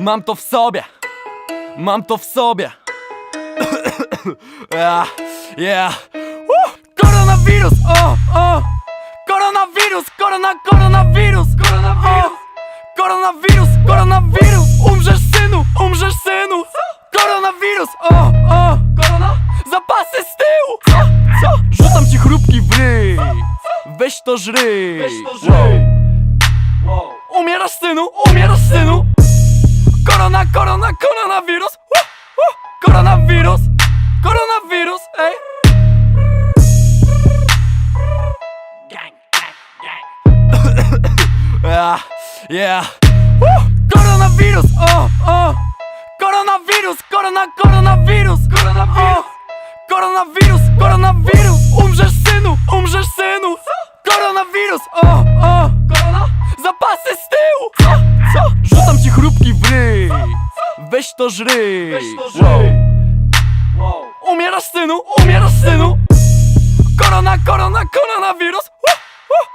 Mam to w sobie. Mam to w sobie. Yeah, yeah. Uh, Koronawirus, o, o. Koronawirus, korona, koronawirus. Koronawirus, koronawirus, koronawirus. Umrzesz synu, umrzesz synu. Koronawirus, o, o. Korona, zapasy z tyłu. Co, co? Rzucam ci chrupki w ryj. Weź to żryj. Weź to żyj. Wow. Umierasz synu, umierasz synu Korona, korona, koronawirus uh, uh, Koronawirus, koronawirus, ej Gang, gang, gang. Yeah, yeah. Uh, Koronawirus, o, o Koronawirus, korona, koronawirus Koronawirus. O, Weź to żryj Weź to Wow. żyj. Wow. Umierasz synu, umierasz synu Korona, korona, koronawirus uh, uh,